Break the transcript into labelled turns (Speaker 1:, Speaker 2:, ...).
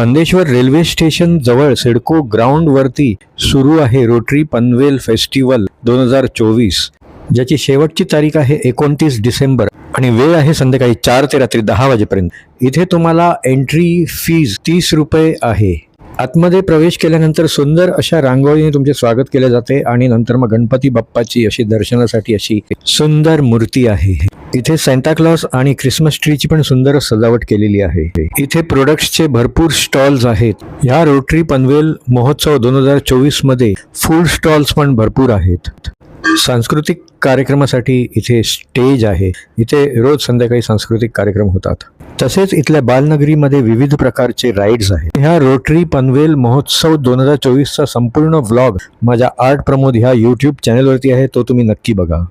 Speaker 1: Khandeshwar railway station जवळ CIDCO ground वरती सुरू आहे रोटरी पनवेल फेस्टिवल दोन हजार चोवीस ज्याची शेवटची तारीख आहे एकोणतीस डिसेंबर आणि वेळ आहे संध्याकाळी चार ते रात्री दहा वाजेपर्यंत. इथे तुम्हाला एंट्री फीज तीस रुपये आहे. आतमध्ये प्रवेश केल्यानंतर सुंदर अशा रांगोळीने तुमचे स्वागत केले जाते आणि नंतर मग गणपती बाप्पाची अशी दर्शनासाठी अशी सुंदर मूर्ती आहे. इथे सेंटाक्लॉस आणि क्रिसमस ट्रीची पण सुंदर सजावट केलेली आहे. इथे प्रोडक्ट्सचे भरपूर स्टॉल्स आहेत. ह्या रोटरी पनवेल महोत्सव दोन हजार चोवीसमध्ये फूड स्टॉल्स पण भरपूर आहेत. सांस्कृतिक कार्यक्रमासाठी इथे स्टेज आहे. इथे रोज संध्याकाळी सांस्कृतिक कार्यक्रम होतात. तसेच इथल्या बालनगरीमध्ये विविध प्रकारचे राईड्स आहेत. ह्या रोटरी पनवेल महोत्सव दोन हजार चोवीसचा संपूर्ण व्लॉग माझ्या आर्ट प्रमोद ह्या यूट्यूब चॅनलवरती आहे तो तुम्ही नक्की बघा.